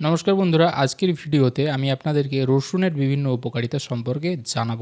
নমস্কার বন্ধুরা, আজকের ভিডিওতে আমি আপনাদেরকে রসুনের বিভিন্ন উপকারিতা সম্পর্কে জানাব।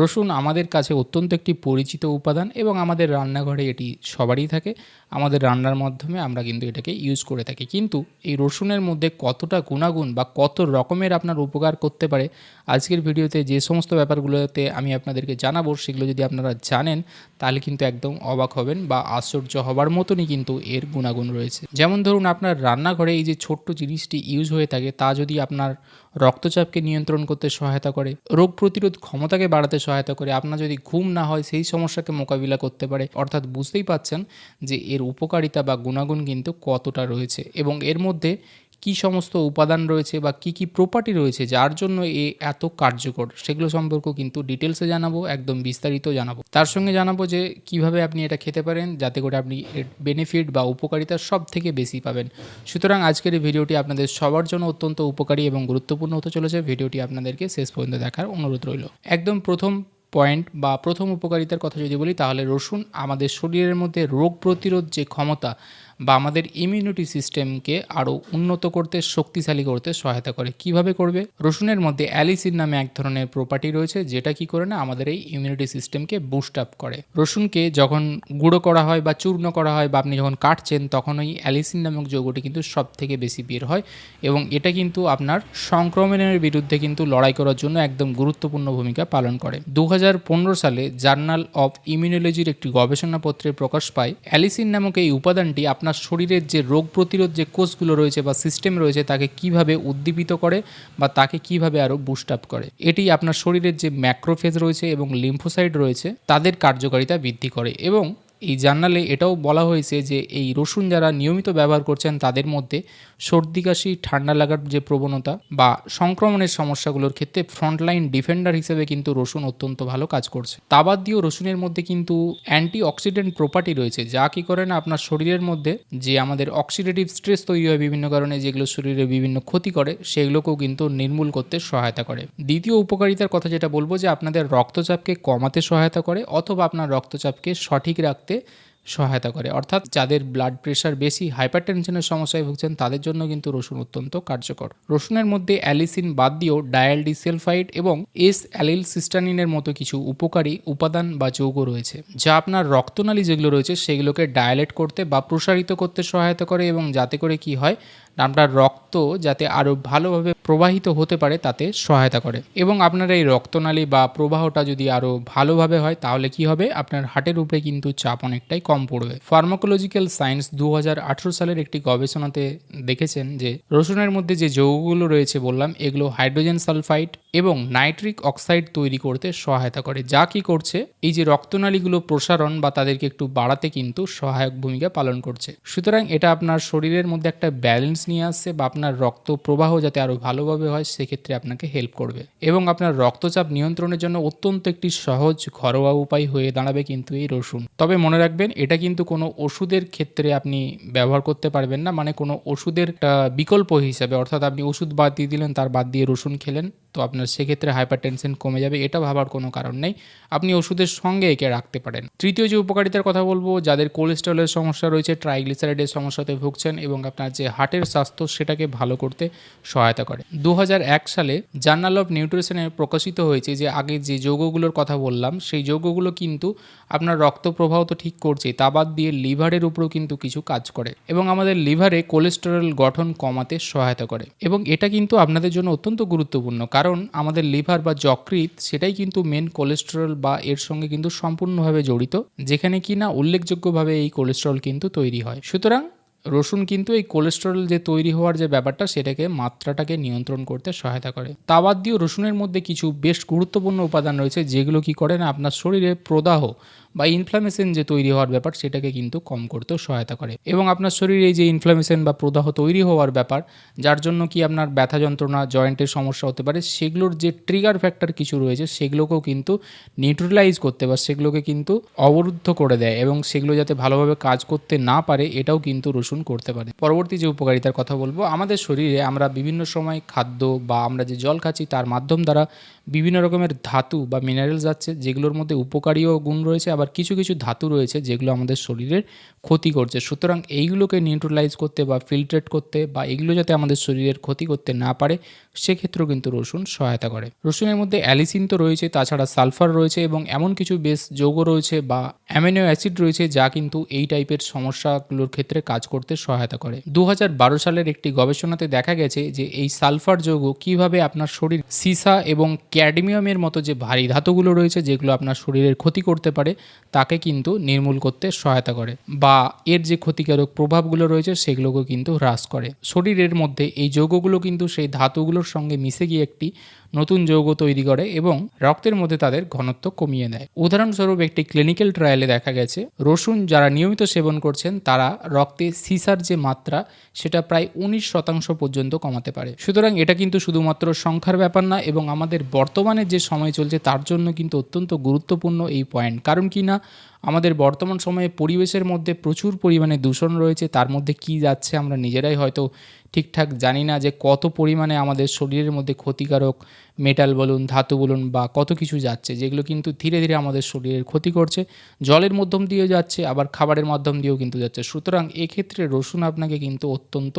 রসুন আমাদের কাছে অত্যন্ত একটি পরিচিত উপাদান এবং আমাদের রান্নাঘরে এটি সবারই থাকে। আমাদের রান্নার মাধ্যমে আমরা কিন্তু এটাকে ইউজ করে থাকি। কিন্তু এই রসুনের মধ্যে কতটা গুণাগুণ বা কত রকমের আপনার উপকার করতে পারে, আজকের ভিডিওতে যে সমস্ত ব্যাপারগুলোতে আমি আপনাদেরকে জানাব, সেগুলো যদি আপনারা জানেন, তাহলে কিন্তু একদম অবাক হবেন বা আশ্চর্য হবার মতনই কিন্তু এর গুণাগুণ রয়েছে। যেমন ধরুন, আপনার রান্নাঘরে এই যে ছোট্ট জিনিসটি ইউজ হয়ে থাকে, তা যদি আপনার রক্তচাপকে নিয়ন্ত্রণ করতে সহায়তা করে, রোগ প্রতিরোধ ক্ষমতাকে বাড়াতে সহায়তা করে, আপনার যদি ঘুম না হয়, সেই সমস্যাকে মোকাবিলা করতে পারে। অর্থাৎ বুঝতেই পাচ্ছেন যে এর উপকারিতা বা গুণাগুণ কিন্তু কতটা রয়েছে এবং এর মধ্যে কি সমস্ত উপাদান রয়েছে বা কি কি প্রপার্টি রয়েছে যার জন্য এ এত কার্যকর, সেগুলো সম্পর্কে কিন্তু ডিটেলসে জানাব, একদম বিস্তারিত জানাব। তার সঙ্গে জানাব যে কীভাবে আপনি এটা খেতে পারেন, যাতে করে আপনি এর বেনিফিট বা উপকারিতা সব থেকে বেশি পাবেন। সুতরাং আজকের এই ভিডিওটি আপনাদের সবার জন্য অত্যন্ত উপকারী এবং গুরুত্বপূর্ণ হতে চলেছে। ভিডিওটি আপনাদেরকে শেষ পর্যন্ত দেখার অনুরোধ রইল। একদম প্রথম পয়েন্ট বা প্রথম উপকারিতার কথা যদি বলি, তাহলে রসুন আমাদের শরীরের মধ্যে রোগ প্রতিরোধ যে ক্ষমতা বা আমাদের ইমিউনিটি সিস্টেমকে আরও উন্নত করতে, শক্তিশালী করতে সহায়তা করে। কীভাবে করবে? রসুনের মধ্যে অ্যালিসিন নামে এক ধরনের প্রপার্টি রয়েছে, যেটা কি করে না আমাদের এই ইমিউনিটি সিস্টেমকে বুস্ট আপ করে। রসুনকে যখন গুঁড়ো করা হয় বা চূর্ণ করা হয় বা আপনি যখন কাটছেন, তখন ওই অ্যালিসিন নামক যৌগটি কিন্তু সব থেকে বেশি বের হয় এবং এটা কিন্তু আপনার সংক্রমণের বিরুদ্ধে কিন্তু লড়াই করার জন্য একদম গুরুত্বপূর্ণ ভূমিকা পালন করে। দু হাজার পনেরো সালে জার্নাল অফ ইমিউনোলজির একটি গবেষণাপত্রে প্রকাশ পায়, অ্যালিসিন নামক এই উপাদানটি আপনার শরীরের যে রোগ প্রতিরোধ যে কোষগুলো রয়েছে বা সিস্টেম রয়েছে, তাকে কীভাবে উদ্দীপিত করে বা তাকে কীভাবে আরও বুস্ট আপ করে? এটি আপনার শরীরের যে ম্যাক্রোফেজ রয়েছে এবং লিম্ফোসাইড রয়েছে, তাদের কার্যকারিতা বৃদ্ধি করে এবং এই জার্নালে এটাও বলা হয়েছে যে এই রসুন যারা নিয়মিত ব্যবহার করছেন তাদের মধ্যে সর্দি, কাশি, ঠান্ডা লাগার যে প্রবণতা বা সংক্রমণের সমস্যাগুলোর ক্ষেত্রে ফ্রন্টলাইন ডিফেন্ডার হিসেবে কিন্তু রসুন অত্যন্ত ভালো কাজ করছে। তা বাদ দিয়েও রসুনের মধ্যে কিন্তু অ্যান্টি অক্সিডেন্ট প্রপার্টি রয়েছে, যা কি করে না আপনার শরীরের মধ্যে যে আমাদের অক্সিডেটিভ স্ট্রেস তৈরি হয় বিভিন্ন কারণে, যেগুলো শরীরে বিভিন্ন ক্ষতি করে, সেগুলোকেও কিন্তু নির্মূল করতে সহায়তা করে। দ্বিতীয় উপকারিতার কথা যেটা বলব যে আপনাদের রক্তচাপকে কমাতে সহায়তা করে, অথবা আপনার রক্তচাপকে সঠিক রাখতে সহায়তা করে। অর্থাৎ যাদের ব্লাড প্রেশার বেশি হাইপার টেনশনের সমস্যায় ভুগছেন, তাদের জন্য কিন্তু রসুন অত্যন্ত কার্যকর। রসুনের মধ্যে অ্যালিসিন বাদ দিয়েও ডায়ালডিসেলফাইড এবং এস অ্যালিল সিস্টানিনের মতো কিছু উপকারী উপাদান বা যৌগ রয়েছে, যা আপনার রক্তনালী যেগুলো রয়েছে, সেগুলোকে ডায়ালেট করতে বা প্রসারিত করতে সহায়তা করে এবং যাতে করে কি হয় আপনার রক্ত যাতে আরও ভালোভাবে প্রবাহিত হতে পারে, তাতে সহায়তা করে। এবং আপনার এই রক্তনালী বা প্রবাহটা যদি আরও ভালোভাবে হয়, তাহলে কি হবে? আপনার হার্টের উপরে কিন্তু চাপ অনেকটাই কম পড়বে। ফার্মাকোলজিক্যাল সায়েন্স দু হাজার আঠেরো সালের একটি গবেষণাতে দেখেছেন যে, রসুনের মধ্যে যে যৌগগুলো রয়েছে বললাম, এগুলো হাইড্রোজেন সালফাইড এবং নাইট্রিক অক্সাইড তৈরি করতে সহায়তা করে। যা কি করছে? এই যে রক্তনালীগুলো প্রসারণ বা তাদেরকে একটু বাড়াতে কিন্তু সহায়ক ভূমিকা পালন করছে। সুতরাং এটা আপনার শরীরের মধ্যে একটা ব্যালেন্স নিয়ে আসছে বা আপনার রক্ত প্রবাহ যাতে আরও ভালোভাবে হয়, সেক্ষেত্রে আপনাকে হেল্প করবে। এবং আপনার রক্তচাপ নিয়ন্ত্রণের জন্য অত্যন্ত একটি সহজ, ঘরোয়া উপায় হয়ে দাঁড়াবে কিন্তু এই রসুন। তবে মনে রাখবেন, এটা কিন্তু কোনো ওষুধের ক্ষেত্রে আপনি ব্যবহার করতে পারবেন না। মানে কোনো ওষুধের বিকল্প হিসাবে, অর্থাৎ আপনি ওষুধ বাদ দিয়ে দিলেন, তার বাদ দিয়ে রসুন খেলেন। তো আপনার সেক্ষেত্রে হাইপার টেনশন কমে যাবে এটা ভাবার কোনো কারণ নেই। আপনি ওষুধের সঙ্গে একে রাখতে পারেন। তৃতীয় যে উপকারিতার কথা বলব, যাদের কোলেস্ট্রলের সমস্যা রয়েছে ট্রাইগ্লিসারাইডের সমস্যাতে ভুগছেন এবং আপনার যে হার্টের স্বাস্থ্য, সেটাকে ভালো করতে সহায়তা করে। দু হাজার এক সালে জার্নাল অফ নিউট্রিশনে প্রকাশিত হয়েছে যে, আগে যে যৌগগুলোর কথা বললাম, সেই যৌগগুলো কিন্তু আপনার রক্ত প্রবাহ তো ঠিক করছে, তা বাদ দিয়ে লিভারের উপরেও কিন্তু কিছু কাজ করে এবং আমাদের লিভারে কোলেস্টেরল গঠন কমাতে সহায়তা করে এবং এটা কিন্তু আপনাদের জন্য অত্যন্ত গুরুত্বপূর্ণ। কারণ আমাদের লিভার বা যকৃত সেটাই কিন্তু মেন কোলেস্টেরল বা এর সঙ্গে কিন্তু সম্পূর্ণভাবে জড়িত, যেখানে কি না উল্লেখযোগ্যভাবে এই কোলেস্টেরল কিন্তু তৈরি হয়। সুতরাং রসুন কিন্তু এই কোলেস্টেরল যে তৈরি হওয়ার যে ব্যাপারটা সেটাকে মাত্রাটাকে নিয়ন্ত্রণ করতে সহায়তা করে। তা বাদ দিয়েও রসুনের মধ্যে কিছু বেশ গুরুত্বপূর্ণ উপাদান রয়েছে, যেগুলো কি করে না আপনার শরীরে প্রদাহ বা ইনফ্লামেশন যে তৈরি হওয়ার ব্যাপার, সেটাকে কিন্তু কম করতেও সহায়তা করে। এবং আপনার শরীরে যে ইনফ্লামেশন বা প্রদাহ তৈরি হওয়ার ব্যাপার, যার জন্য কি আপনার ব্যথা যন্ত্রণা, জয়েন্টের সমস্যা হতে পারে, সেগুলোর যে ট্রিগার ফ্যাক্টর কিছু রয়েছে, সেগুলোকেও কিন্তু নিউট্রালাইজ করতে বা সেগুলোকে কিন্তু অবরুদ্ধ করে দেয় এবং সেগুলো যাতে ভালোভাবে কাজ করতে না পারে, এটাও কিন্তু রসুন করতে পারে। পরবর্তী যে উপকারিতার কথা বলব, আমাদের শরীরে আমরা বিভিন্ন সময় খাদ্য বা আমরা যে জল খাচ্ছি, তার মাধ্যম দ্বারা বিভিন্ন রকমের ধাতু বা মিনারেলস যাচ্ছে, যেগুলোর মধ্যে উপকারীও গুণ রয়েছে, আবার আবার কিছু কিছু ধাতু রয়েছে যেগুলো আমাদের শরীরের ক্ষতি করছে। সুতরাং এইগুলোকে নিউট্রালাইজ করতে বা ফিল্ট্রেট করতে বা এগুলো যাতে আমাদের শরীরের ক্ষতি করতে না পারে, সেক্ষেত্রেও কিন্তু রসুন সহায়তা করে। রসুনের মধ্যে অ্যালিসিন তো রয়েছে, তাছাড়া সালফার রয়েছে এবং এমন কিছু বেশ যৌগ রয়েছে বা অ্যামিনো অ্যাসিড রয়েছে যা কিন্তু এই টাইপের সমস্যাগুলোর ক্ষেত্রে কাজ করতে সহায়তা করে। দু হাজার বারো সালের একটি গবেষণাতে দেখা গেছে যে এই সালফার যৌগ কীভাবে আপনার শরীর সিসা এবং ক্যাডমিয়ামের মতো যে ভারী ধাতুগুলো রয়েছে যেগুলো আপনার শরীরের ক্ষতি করতে পারে তাকে কিন্তু নির্মূল করতে সহায়তা করে বা এর যে ক্ষতিকারক প্রভাবগুলো রয়েছে সেগুলোকেও কিন্তু হ্রাস করে। শরীরের মধ্যে এই যৌগগুলো কিন্তু সেই ধাতুগুলোর সঙ্গে মিশে গিয়ে একটি নতুন যৌগ তৈরি করে এবং রক্তের মধ্যে তাদের ঘনত্ব কমিয়ে দেয় উদাহরণস্বরূপ একটি ক্লিনিক্যাল ট্রায়ালে দেখা গেছে, রসুন যারা নিয়মিত সেবন করছেন, তারা রক্তে সিসার যে মাত্রা, সেটা প্রায় উনিশ শতাংশ পর্যন্ত কমাতে পারে। সুতরাং এটা কিন্তু শুধুমাত্র সংখ্যার ব্যাপার না এবং আমাদের বর্তমানে যে সময় চলছে, তার জন্য কিন্তু অত্যন্ত গুরুত্বপূর্ণ এই পয়েন্ট কারণ কি না? আমাদের বর্তমান সময়ে পরিবেশের মধ্যে প্রচুর পরিমাণে দূষণ রয়েছে, তার মধ্যে কি যাচ্ছে আমরা নিজেরাই হয়তো ঠিকঠাক জানি না যে কত পরিমাণে আমাদের শরীরের মধ্যে ক্ষতিকারক মেটাল বলুন, ধাতু বলুন বা কত কিছু যাচ্ছে, যেগুলো কিন্তু ধীরে ধীরে আমাদের শরীরের ক্ষতি করছে, জলের মাধ্যম দিয়েও যাচ্ছে, আবার খাবারের মাধ্যম দিয়েও কিন্তু যাচ্ছে। সুতরাং এক্ষেত্রে রসুন আপনাকে কিন্তু অত্যন্ত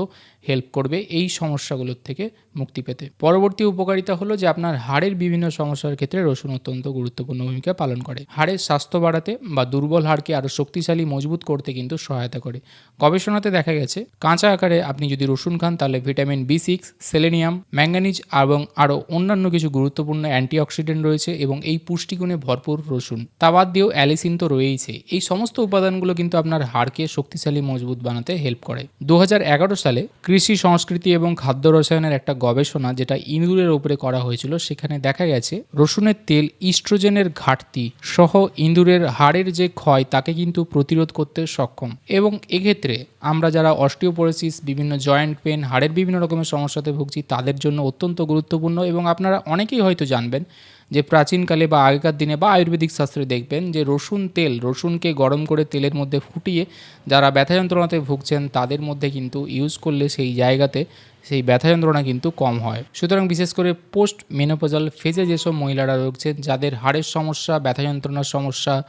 হেল্প করবে এই সমস্যাগুলোর থেকে মুক্তি পেতে। পরবর্তী উপকারিতা হলো যে আপনার হাড়ের বিভিন্ন সমস্যার ক্ষেত্রে রসুন অত্যন্ত গুরুত্বপূর্ণ ভূমিকা পালন করে। হাড়ের স্বাস্থ্য বাড়াতে বা দুর্বল হাড়কে আরও শক্তিশালী, মজবুত করতে কিন্তু সহায়তা করে। গবেষণাতে দেখা গেছে, কাঁচা আকারে আপনি যদি রসুন খান, তাহলে vitamin B six, selenium, manganese এবং আরও অন্যান্য কিছু গুরুত্বপূর্ণ অ্যান্টিঅক্সিডেন্ট রয়েছে এবং এই পুষ্টিগুণে ভরপুর রসুন। তা বাদ দিয়েও অ্যালিসিন তো রয়েইছে। এই সমস্ত উপাদানগুলো কিন্তু আপনার হাড়কে শক্তিশালী, মজবুত বানাতে হেল্প করে। দু হাজার এগারো সালে কৃষি, সংস্কৃতি এবং খাদ্য রসায়নের একটা গবেষণা, যেটা ইঁদুরের উপরে করা হয়েছিল, সেখানে দেখা গেছে, রসুনের তেল ইস্ট্রোজেনের ঘাটতি সহ ইঁদুরের হাড়ের যে ক্ষয় তাকে কিন্তু প্রতিরোধ করতে সক্ষম। এবং এক্ষেত্রে আমরা যারা অস্টিওপোরোসিস, বিভিন্ন জয়েন্ট পেন হাড়ের বিভিন্ন রকমের সমস্যাতে ভুগছি, তাদের জন্য অত্যন্ত গুরুত্বপূর্ণ এবং আপনারা অনেকেই হয়তো জানবেন যে প্রাচীনকালে বা আগেকার দিনে বা আয়ুর্বেদিক শাস্ত্রে দেখবেন যে রসুন তেল, রসুনকে গরম করে তেলের মধ্যে ফুটিয়ে যারা ব্যথা যন্ত্রণাতে ভুগছেন, তাদের মধ্যে কিন্তু ইউজ করলে সেই জায়গাতে সেই ব্যথা যন্ত্রণা কিন্তু কম হয়। সুতরাং বিশেষ করে পোস্ট মেনোপোজাল ফেজে যেসব মহিলারা রয়েছেন যাদের হাড়ের সমস্যা, ব্যথা যন্ত্রণার সমস্যা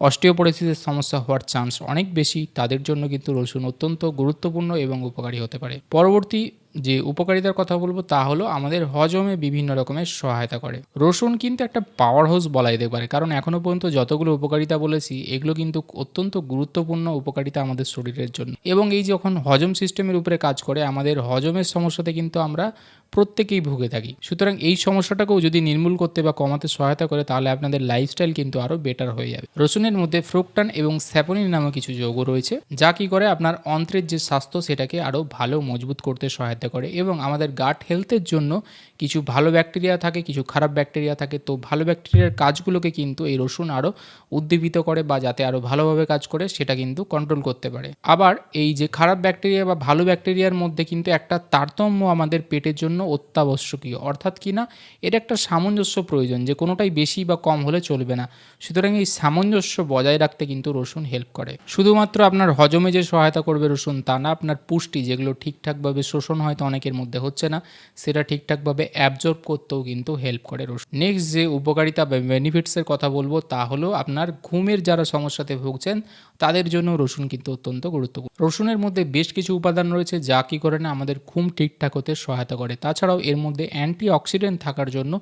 অস্টিওপোরোসিসের সমস্যা হওয়ার চান্স অনেক বেশি। তাদের জন্য কিন্তু রসুন অত্যন্ত গুরুত্বপূর্ণ এবং উপকারী হতে পারে। পরবর্তী যে উপকারিতার কথা বলব তা হলো আমাদের হজমে বিভিন্ন রকমের সহায়তা করে। রসুন কিন্তু একটা পাওয়ার হাউস বলা যেতে পারে। কারণ এখনও পর্যন্ত যতগুলো উপকারিতা বলেছি, এগুলো কিন্তু অত্যন্ত গুরুত্বপূর্ণ উপকারিতা আমাদের শরীরের জন্য। এবং এই যখন হজম সিস্টেমের উপরে কাজ করে, আমাদের হজমের সমস্যাতে কিন্তু আমরা প্রত্যেকেই ভুগে থাকি। সুতরাং এই সমস্যাটাকেও যদি নির্মূল করতে বা কমাতে সহায়তা করে, তাহলে আপনাদের লাইফস্টাইল কিন্তু আরও বেটার হয়ে যাবে। রসুনের মধ্যে ফ্রুকটান এবং স্যাপোনিন নামে কিছু যৌগ রয়েছে, যা কি করে আপনার অন্ত্রের যে স্বাস্থ্য, সেটাকে আরও ভালো, মজবুত করতে সহায়তা করে এবং আমাদের গাট হেলথের জন্য কিছু ভালো ব্যাকটেরিয়া থাকে, কিছু খারাপ ব্যাকটেরিয়া থাকে, তো ভালো ব্যাকটেরিয়ার কাজগুলোকে কিন্তু এই রসুন আরও উদ্দীপিত করে বা যাতে আরও ভালোভাবে কাজ করে, সেটা কিন্তু কন্ট্রোল করতে পারে। আবার এই যে খারাপ ব্যাকটেরিয়া বা ভালো ব্যাকটেরিয়ার মধ্যে কিন্তু একটা তারতম্য আমাদের পেটের জন্য অত্যাবশ্যকীয়, অর্থাৎ কি না এটা একটা সামঞ্জস্য প্রয়োজন, যে কোনোটাই বেশি বা কম হলে চলবে না। সুতরাং এই সামঞ্জস্য বজায় রাখতে কিন্তু রসুন হেল্প করে। শুধুমাত্র আপনার হজমে যে সহায়তা করবে রসুন তা না, আপনার পুষ্টি যেগুলো ঠিকঠাকভাবে শোষণ হয়তো অনেকের মধ্যে হচ্ছে না, সেটা ঠিকঠাকভাবে অ্যাবজর্ব করতেও কিন্তু হেল্প করে রসুন নেক্সট যে উপকারিতা বা বেনিফিটসের কথা বলব তা হলো আপনার ঘুমের যারা সমস্যাতে ভুগছেন, তাদের জন্য রসুন কিন্তু অত্যন্ত গুরুত্বপূর্ণ। রসুনের মধ্যে বেশ কিছু উপাদান রয়েছে যা কী করে না আমাদের ঘুম ঠিকঠাক হতে সহায়তা করে। তাছাড়াও এর মধ্যে অ্যান্টি অক্সিডেন্ট থাকার জন্য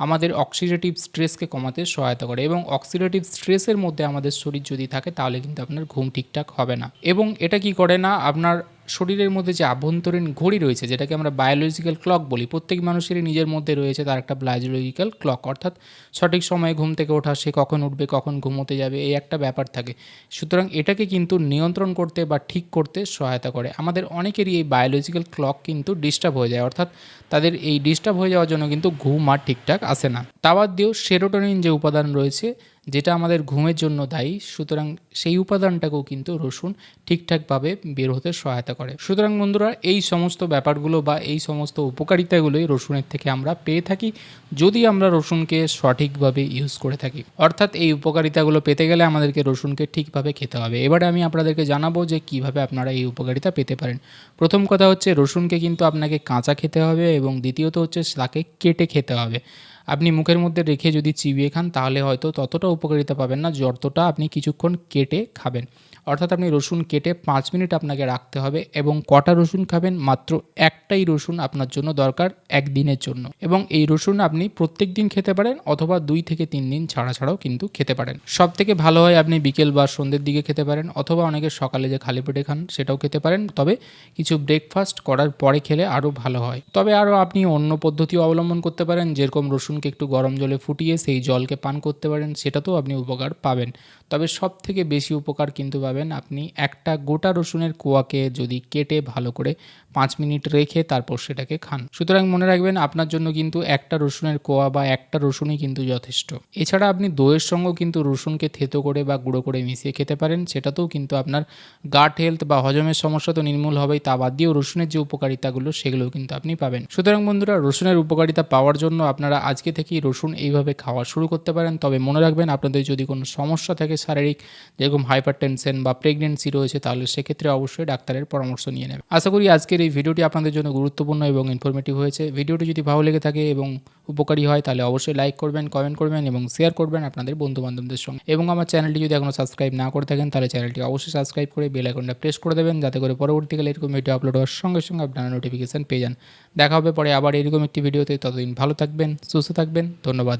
আমাদের অক্সিডেটিভ স্ট্রেসকে কমাতে সহায়তা করে এবং অক্সিডেটিভ স্ট্রেসের মধ্যে আমাদের শরীর যদি থাকে, তাহলে কিন্তু আপনার ঘুম ঠিকঠাক হবে না। এবং এটা কি করে না আপনার শরীরের মধ্যে যে আভ্যন্তরীণ ঘড়ি রয়েছে, যেটাকে আমরা বায়োলজিক্যাল ক্লক বলি, প্রত্যেক মানুষেরই নিজের মধ্যে রয়েছে তার একটা বায়োলজিক্যাল ক্লক অর্থাৎ সঠিক সময়ে ঘুম থেকে ওঠা, সে কখন উঠবে, কখন ঘুমোতে যাবে, এই একটা ব্যাপার থাকে। সুতরাং এটাকে কিন্তু নিয়ন্ত্রণ করতে বা ঠিক করতে সহায়তা করে। আমাদের অনেকেরই এই বায়োলজিক্যাল ক্লক কিন্তু ডিস্টার্ব হয়ে যায়। অর্থাৎ তাদের এই ডিস্টার্ব হয়ে যাওয়ার জন্য কিন্তু ঘুম আর ঠিকঠাক আসে না। তা বাদ দিয়েও সেরোটোনিন যে উপাদান রয়েছে, যেটা আমাদের ঘুমের জন্য দায়ী, সুতরাং সেই উপাদানটাকেও কিন্তু রসুন ঠিকঠাকভাবে বের হতে সহায়তা করে। সুতরাং বন্ধুরা, এই সমস্ত ব্যাপারগুলো বা এই সমস্ত উপকারিতাগুলোই রসুনের থেকে আমরা পেয়ে থাকি, যদি আমরা রসুনকে সঠিকভাবে ইউজ করে থাকি। অর্থাৎ এই উপকারিতাগুলো পেতে গেলে আমাদেরকে রসুনকে ঠিকভাবে খেতে হবে। এবারে আমি আপনাদেরকে জানাব যে কীভাবে আপনারা এই উপকারিতা পেতে পারেন। প্রথম কথা হচ্ছে, রসুনকে কিন্তু আপনাকে কাঁচা খেতে হবে এবং দ্বিতীয়ত হচ্ছে, তাকে কেটে খেতে হবে। আপনি মুখের মধ্যে রেখে যদি চিবিয়ে খান, তাহলে হয়তো ততটা উপকারিতা পাবেন না, যতটা আপনি কিছুক্ষণ কেটে খাবেন। অর্থাৎ আপনি রসুন কেটে পাঁচ মিনিট আপনাকে রাখতে হবে এবং কটা রসুন খাবেন মাত্র একটাই রসুন আপনার জন্য দরকার একদিনের জন্য। এবং এই রসুন আপনি প্রত্যেক দিন খেতে পারেন অথবা দুই থেকে তিন দিন ছাড়া ছাড়াও কিন্তু খেতে পারেন। সব থেকে ভালো হয় আপনি বিকেল বা সন্ধ্যের দিকে খেতে পারেন অথবা অনেকে সকালে যে খালি পেটে খান সেটাও খেতে পারেন। তবে কিছু ব্রেকফাস্ট করার পরে খেলে আরও ভালো হয়। তবে আরও আপনি অন্য পদ্ধতিও অবলম্বন করতে পারেন, যেরকম রসুনকে একটু গরম জলে ফুটিয়ে সেই জলকে পান করতে পারেন, সেটাতেও আপনি উপকার পাবেন। তবে সব থেকে বেশি উপকার কিন্তু পাবেন আপনি একটা গোটা রসুনের কোয়াকে যদি কেটে ভালো করে পাঁচ মিনিট রেখে তারপর সেটাকে খান। সুতরাং মনে রাখবেন আপনার জন্য কিন্তু একটা রসুনের কোয়া বা একটা রসুনই কিন্তু যথেষ্ট। এছাড়া আপনি দইয়ের সঙ্গেও কিন্তু রসুনকে থেতো করে বা গুঁড়ো করে মিশিয়ে খেতে পারেন, সেটাতেও কিন্তু আপনার গাট হেলথ বা হজমের সমস্যা তো নির্মূল হবেই, তা বাদ দিয়েও রসুনের যে উপকারিতাগুলো সেগুলোও কিন্তু আপনি পাবেন। সুতরাং বন্ধুরা, রসুনের উপকারিতা পাওয়ার জন্য আপনারা আজকে থেকেই রসুন এইভাবে খাওয়া শুরু করতে পারেন। তবে মনে রাখবেন আপনাদের যদি কোনো সমস্যা থাকে শারীরিক, যেরকম হাইপার টেনশন বা প্রেগনেন্সি রয়েছে, তাহলে সেক্ষেত্রে অবশ্যই ডাক্তারের পরামর্শ নিয়ে নেবেন আশা করি আজকের এই ভিডিওটি আপনাদের জন্য গুরুত্বপূর্ণ এবং ইনফরমেটিভ হয়েছে। ভিডিওটি যদি ভালো লেগে থাকে এবং উপকারী হয়, তাহলে অবশ্যই লাইক করবেন কমেন্ট করবেন এবং শেয়ার করবেন আপনাদের বন্ধু বান্ধবদের সঙ্গে। এবং আমার চ্যানেলটি যদি এখনও সাবস্ক্রাইব না করে থাকেন, তাহলে চ্যানেলটি অবশ্যই সাবস্ক্রাইব করে বেল আইকনটা প্রেস করে দেবেন, যাতে করে পরবর্তীকালে এরকম ভিডিও আপলোড হওয়ার সঙ্গে সঙ্গে আপনারা নোটিফিকেশন পেয়ে যান। দেখা হবে পরে আবার এরকম একটি ভিডিওতে ততদিন ভালো থাকবেন, সুস্থ থাকবেন, ধন্যবাদ।